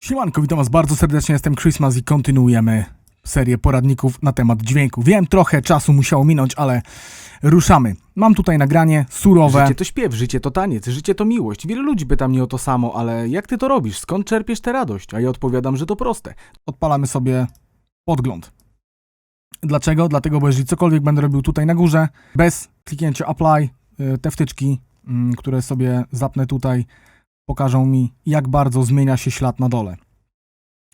Siemanko, witam was bardzo serdecznie, jestem Christmas i kontynuujemy serię poradników na temat dźwięku. Wiem, trochę czasu musiało minąć, ale ruszamy. Mam tutaj nagranie surowe. Życie to śpiew, życie to taniec, życie to miłość. Wiele ludzi pyta mnie o to samo, ale jak ty to robisz? Skąd czerpiesz tę radość? A ja odpowiadam, że to proste. Odpalamy sobie podgląd. Dlaczego? Dlatego, bo jeżeli cokolwiek będę robił tutaj na górze, bez kliknięcia apply, y, te wtyczki, mm, które sobie zapnę tutaj, pokażą mi, jak bardzo zmienia się ślad na dole.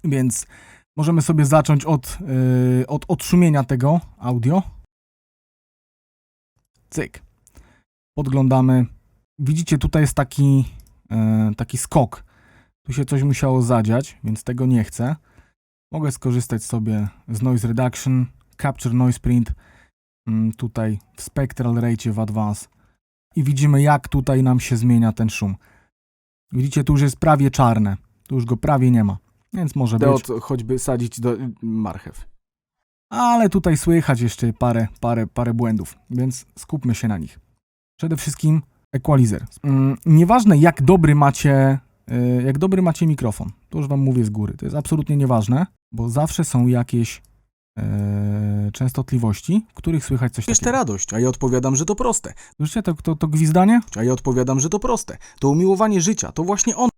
Więc możemy sobie zacząć od, y, od odszumienia tego audio. Cyk. Podglądamy. Widzicie, tutaj jest taki, y, taki skok. Tu się coś musiało zadziać, więc tego nie chcę. Mogę skorzystać sobie z Noise Reduction, Capture Noise Print, mm, tutaj w Spectral Rate w Advance i widzimy jak tutaj nam się zmienia ten szum. Widzicie, tu już jest prawie czarne, tu już go prawie nie ma, więc może Te być. od choćby sadzić do marchew. Ale tutaj słychać jeszcze parę, parę, parę błędów, więc skupmy się na nich. Przede wszystkim equalizer. Mm, nieważne jak dobry macie, y, jak dobry macie mikrofon, to już wam mówię z góry, to jest absolutnie nieważne, bo zawsze są jakieś częstotliwości, w których słychać coś tę takiego. radość, a ja odpowiadam, że to proste. Słyszycie to, to, to gwizdanie? A ja odpowiadam, że to proste. To umiłowanie życia, to właśnie on.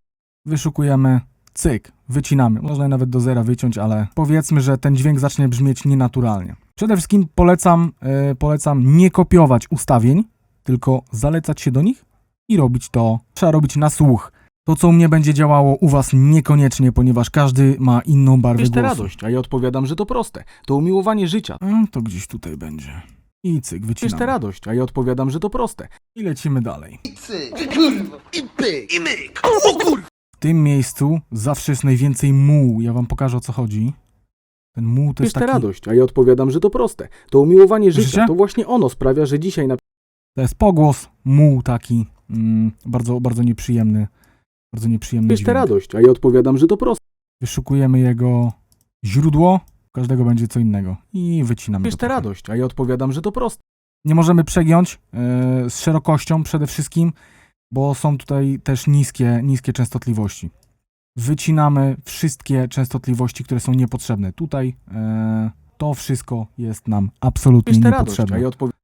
Wyszukujemy cyk, wycinamy. Można nawet do zera wyciąć, ale powiedzmy, że ten dźwięk zacznie brzmieć nienaturalnie. Przede wszystkim polecam, e, polecam nie kopiować ustawień, tylko zalecać się do nich i robić to. Trzeba robić na słuch. To, co u mnie będzie działało, u was niekoniecznie, ponieważ każdy ma inną barwę Czerpiesz tę głosu. radość, a ja odpowiadam, że to proste. To umiłowanie życia. Mm, To gdzieś tutaj będzie. I cyk, wycinamy. tę radość, a ja odpowiadam, że to proste. I lecimy dalej. cyk, kurwa, i pyk, i myk. O kurwa! W tym miejscu zawsze jest najwięcej muł. Ja wam pokażę o co chodzi. Ten muł to jest tę taki... radość, a ja odpowiadam, że to proste. To umiłowanie życia, to właśnie ono sprawia, że dzisiaj na To jest pogłos, muł taki, mm, bardzo, bardzo nieprzyjemny, bardzo nieprzyjemny dźwięk. radość, a ja odpowiadam, że to proste. Wyszukujemy jego źródło, u każdego będzie co innego i wycinamy go trochę. radość, a ja odpowiadam, że to proste. Nie możemy przegiąć e, z szerokością przede wszystkim, bo są tutaj też niskie, niskie częstotliwości. Wycinamy wszystkie częstotliwości, które są niepotrzebne. Tutaj e, to wszystko jest nam absolutnie tę radość, a niepotrzebne. ja odpowiadam.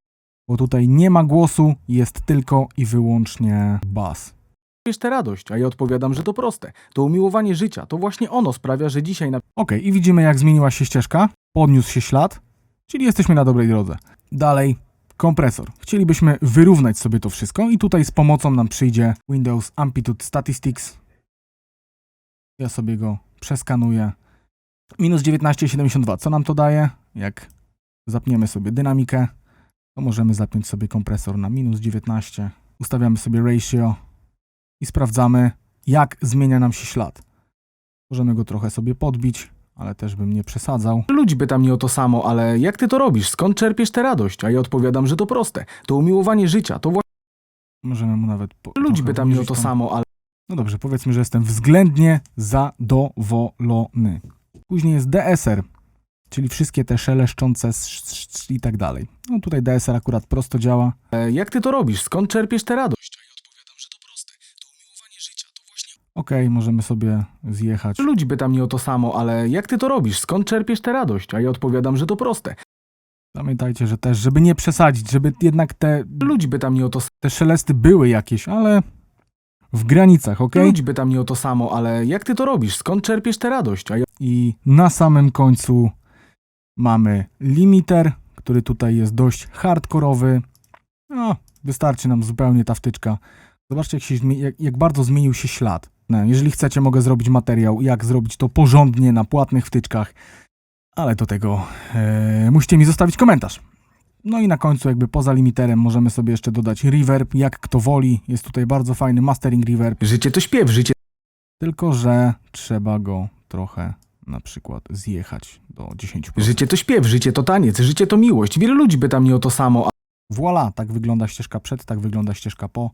Bo tutaj nie ma głosu, jest tylko i wyłącznie bas. Czerpiesz tę radość, a ja odpowiadam, że to proste. To umiłowanie życia, to właśnie ono sprawia, że dzisiaj na Ok, i widzimy jak zmieniła się ścieżka, podniósł się ślad, czyli jesteśmy na dobrej drodze. Dalej, kompresor. Chcielibyśmy wyrównać sobie to wszystko i tutaj z pomocą nam przyjdzie Windows Amplitude Statistics. Ja sobie go przeskanuję. Minus 19,72. Co nam to daje? Jak zapniemy sobie dynamikę, to możemy zapiąć sobie kompresor na minus 19. Ustawiamy sobie ratio i sprawdzamy, jak zmienia nam się ślad. Możemy go trochę sobie podbić, ale też bym nie przesadzał. Ludzi pyta mnie o to samo, ale jak ty to robisz? Skąd czerpiesz tę radość? A ja odpowiadam, że to proste. To umiłowanie życia, to właśnie Możemy mu nawet. Po, ludzi pyta mnie o to tą- samo, ale No dobrze, powiedzmy, że jestem względnie zadowolony. Później jest DSR, czyli wszystkie te szeleszczące sz- sz- sz- i tak dalej. No tutaj DSR akurat prosto działa. e, jak ty to robisz? Skąd czerpiesz tę radość? A ja odpowiadam, że to proste. To umiłowanie życia, to właśnie Okej, możemy sobie zjechać. ludzi pyta mnie o to samo, ale jak ty to robisz? Skąd czerpiesz tę radość? A ja odpowiadam, że to proste. Pamiętajcie, że też, żeby nie przesadzić, żeby jednak te, Ludzi pyta mnie o to te szelesty były jakieś, ale w granicach, ok? Ludzi pyta mnie o to samo, ale jak ty to robisz? Skąd czerpiesz tę radość? A ja I na samym końcu mamy limiter, który tutaj jest dość hardkorowy. No, wystarczy nam zupełnie ta wtyczka. Zobaczcie, jak, się, zmie- jak, jak bardzo zmienił się ślad. No, jeżeli chcecie, mogę zrobić materiał, jak zrobić to porządnie na płatnych wtyczkach, ale do tego e, musicie mi zostawić komentarz. No i na końcu, jakby poza limiterem, możemy sobie jeszcze dodać reverb, jak kto woli. Jest tutaj bardzo fajny mastering reverb. życie to śpiew, życie Tylko, że trzeba go trochę na przykład zjechać do 10%. Życie to śpiew, życie to taniec, życie to miłość. Wiele ludzi pyta mnie o to samo, Voila, tak wygląda ścieżka przed, tak wygląda ścieżka po.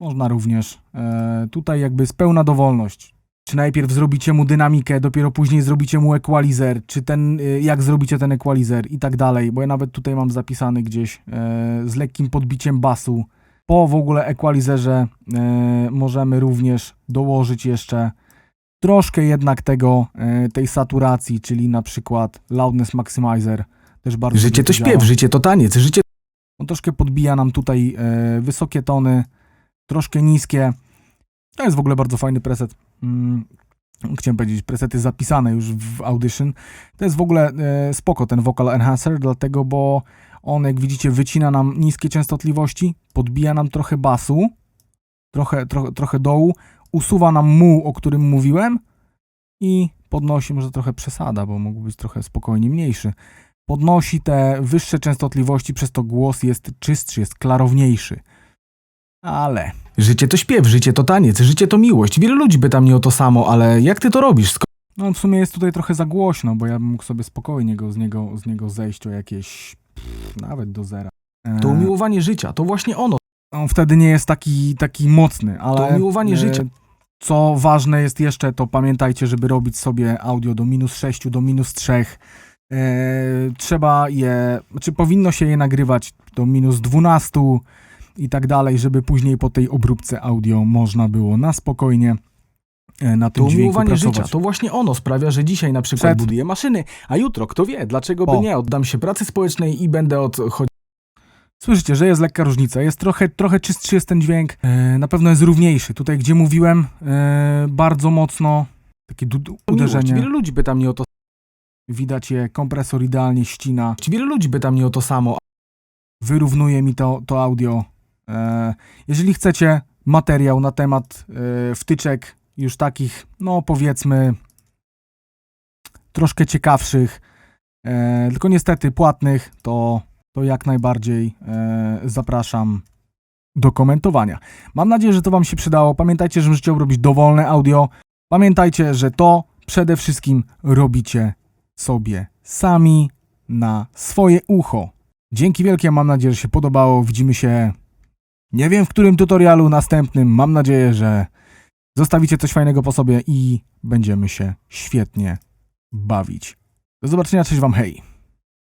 Można również e, tutaj jakby z pełna dowolność. Czy najpierw zrobicie mu dynamikę, dopiero później zrobicie mu equalizer, czy ten, e, jak zrobicie ten equalizer i tak dalej, bo ja nawet tutaj mam zapisany gdzieś e, z lekkim podbiciem basu. Po w ogóle equalizerze e, możemy również dołożyć jeszcze troszkę jednak tego, e, tej saturacji, czyli na przykład Loudness Maximizer też bardzo Życie to działa. śpiew, życie to taniec, życie On troszkę podbija nam tutaj e, wysokie tony, troszkę niskie. To jest w ogóle bardzo fajny preset. Mm, chciałem powiedzieć, presety zapisane już w Audition. To jest w ogóle e, spoko ten Vocal Enhancer, dlatego, bo on, jak widzicie, wycina nam niskie częstotliwości, podbija nam trochę basu, trochę, trochę, trochę dołu, usuwa nam muł, o którym mówiłem i podnosi, może trochę przesada, bo mógł być trochę spokojnie mniejszy podnosi te wyższe częstotliwości, przez to głos jest czystszy, jest klarowniejszy. Ale Życie to śpiew, życie to taniec, życie to miłość. Wiele ludzi pyta mnie o to samo, ale jak ty to robisz? Skąd no w sumie jest tutaj trochę za głośno, bo ja bym mógł sobie spokojnie go, z, niego, z niego zejść o jakieś pff, nawet do zera. E, to umiłowanie życia? To właśnie ono. on wtedy nie jest taki, taki mocny, ale... To umiłowanie życia. Co ważne jest jeszcze, to pamiętajcie, żeby robić sobie audio do minus 6, do minus 3. E, trzeba je, czy powinno się je nagrywać do minus 12 i tak dalej, żeby później po tej obróbce audio można było na spokojnie e, na To tym dźwięku umiłowanie życia, to właśnie ono sprawia, że dzisiaj na przykład Przed- buduję maszyny, a jutro, kto wie, dlaczego by nie, oddam się pracy społecznej i będę odchodził Słyszycie, że jest lekka różnica. Jest trochę, trochę czystszy jest ten dźwięk. E, na pewno jest równiejszy. Tutaj, gdzie mówiłem, e, bardzo mocno takie uderzenie. Wiele ludzi pyta mnie o to, Widać je, kompresor idealnie ścina. wiele ludzi pyta mnie o to samo, wyrównuje mi to, to audio. E, jeżeli chcecie materiał na temat e, wtyczek już takich, no powiedzmy, troszkę ciekawszych, e, tylko niestety płatnych, to, to jak najbardziej zapraszam do komentowania. Mam nadzieję, że to Wam się przydało. Pamiętajcie, że możecie robić dowolne audio. Pamiętajcie, że to przede wszystkim robicie sobie sami na swoje ucho. Dzięki wielkie, mam nadzieję, że się podobało. Widzimy się nie wiem w którym tutorialu następnym. Mam nadzieję, że zostawicie coś fajnego po sobie i będziemy się świetnie bawić. Do zobaczenia, cześć wam, hej!